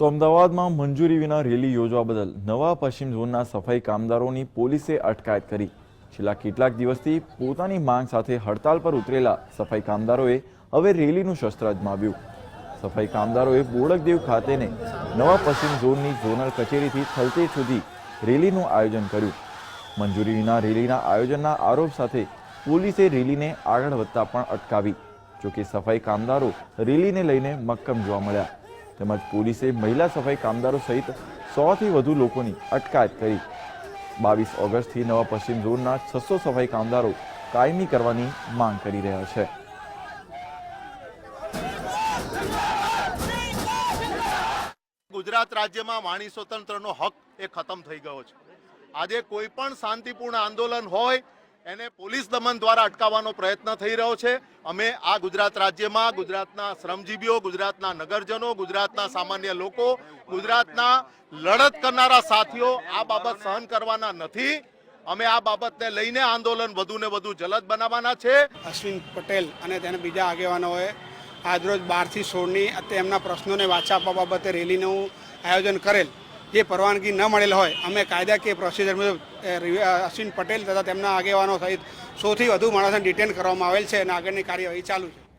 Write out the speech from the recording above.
તો અમદાવાદમાં મંજૂરી વિના રેલી યોજવા બદલ નવા પશ્ચિમ ઝોનના સફાઈ કામદારોની પોલીસે અટકાયત કરી. છેલ્લા કેટલાક દિવસથી પોતાની માંગ સાથે હડતાલ પર ઉતરેલા સફાઈ કામદારોએ હવે રેલીનું શસ્ત્ર અજમાવ્યું. સફાઈ કામદારોએ બોડકદેવ ખાતેને નવા પશ્ચિમ ઝોનની ઝોનલ કચેરીથી થલતેજ સુધી રેલીનું આયોજન કર્યું. મંજૂરી વિના રેલીના આયોજનના આરોપ સાથે પોલીસે રેલીને આગળ વધતા પણ અટકાવી, જોકે સફાઈ કામદારો રેલીને લઈને મક્કમ જોવા મળ્યા. તેમજ પોલીસે મહિલા સફાઈ કામદારો સહિત સોથી વધુ લોકોની અટકાયત કરી. બાવીસ ઓગસ્ટથી નવા પશ્ચિમ ઝોનના છસો સફાઈ કામદારો કાયમી કરવાની માંગ કરી રહ્યા છે. ગુજરાત રાજ્યમાં વાણી સ્વતંત્રનો હક એ ખતમ થઈ ગયો છે. આજે કોઈ પણ શાંતિપૂર્ણ આંદોલન હોય એને પોલીસ દમન દ્વારા અટકાવવાનો પ્રયત્ન થઈ રહ્યો છે. અમે આ ગુજરાત રાજ્યમાં, ગુજરાતના શ્રમજીવીઓ, ગુજરાતના નગરજનો, ગુજરાતના સામાન્ય લોકો, ગુજરાતના લડત કરનારા સાથીઓ આ બાબત સહન કરવાના નથી. અમે આ બાબતને લઈને આંદોલન વધુ ને વધુ જલદ બનાવવાના છે. અશ્વિન પટેલ અને તેને બીજા આગેવાનોએ આજરોજ બારથી સોળની તેમના પ્રશ્નોને વાચા આપવા બાબતે રેલીનું આયોજન કરેલ. જે પરવાનગી ન મળેલ હોય, અમે કાયદાકીય પ્રોસિજર મુજબ અશ્વિન પટેલ તથા તેમના આગેવાનો સહિત સૌથી વધુ માણસને ડિટેન કરવામાં આવેલ છે અને આગળની કાર્યવાહી ચાલુ છે.